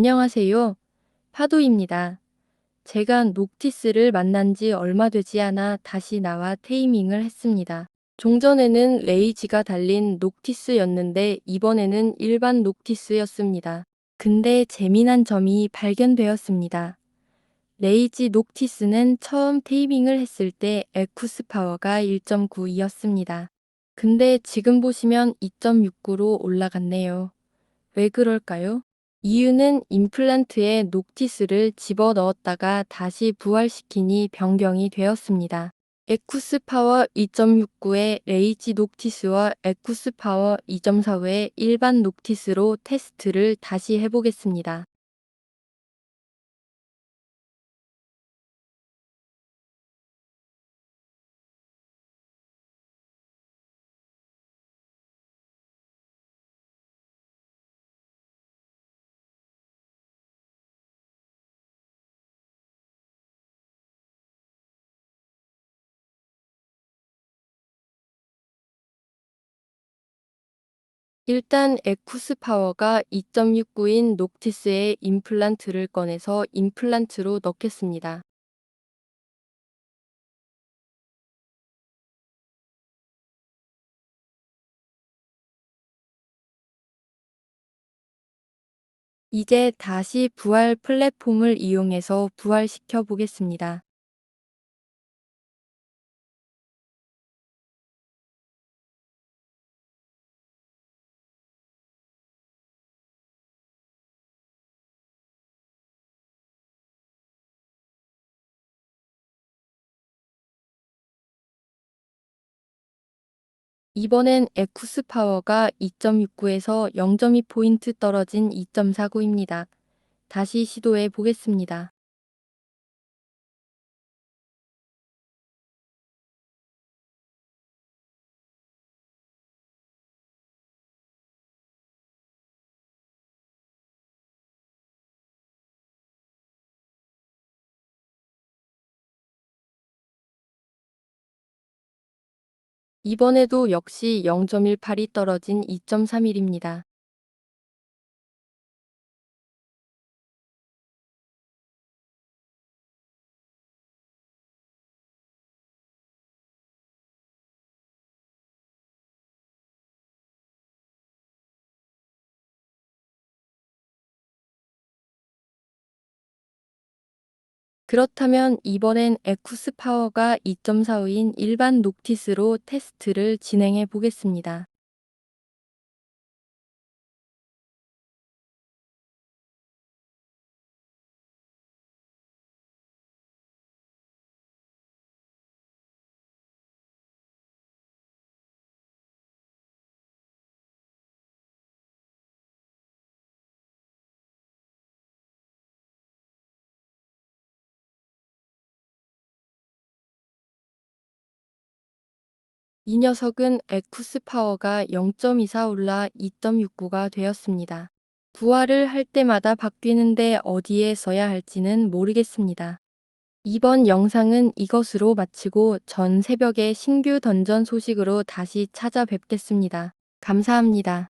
안녕하세요. 파도입니다. 제가 녹티스를 만난 지 얼마 되지 않아 다시 나와 테이밍을 했습니다. 종전에는 레이지가 달린 녹티스였는데 이번에는 일반 녹티스였습니다. 근데 재미난 점이 발견되었습니다. 레이지 녹티스는 처음 테이밍을 했을 때 에쿠스 파워가 1.9이었습니다. 근데 지금 보시면 2.69로 올라갔네요. 왜 그럴까요? 이유는 임플란트에 녹티스를 집어 넣었다가 다시 부활시키니 변경이 되었습니다. 에쿠스 파워 2.69의 레이지 녹티스와 에쿠스 파워 2.45의 일반 녹티스로 테스트를 다시 해보겠습니다. 일단 에쿠스 파워가 2.69인 녹티스에 임플란트를 꺼내서 임플란트로 넣겠습니다. 이제 다시 부활 플랫폼을 이용해서 부활시켜 보겠습니다. 이번엔 에쿠스 파워가 2.69에서 0.2포인트 떨어진 2.49입니다. 다시 시도해 보겠습니다. 이번에도 역시 0.18이 떨어진 2.31입니다. 그렇다면 이번엔 에쿠스 파워가 2.45인 일반 녹티스로 테스트를 진행해 보겠습니다. 이 녀석은 에쿠스 파워가 0.24 올라 2.69가 되었습니다. 부활을 할 때마다 바뀌는데 어디에 써야 할지는 모르겠습니다. 이번 영상은 이것으로 마치고 전 새벽에 신규 던전 소식으로 다시 찾아뵙겠습니다. 감사합니다.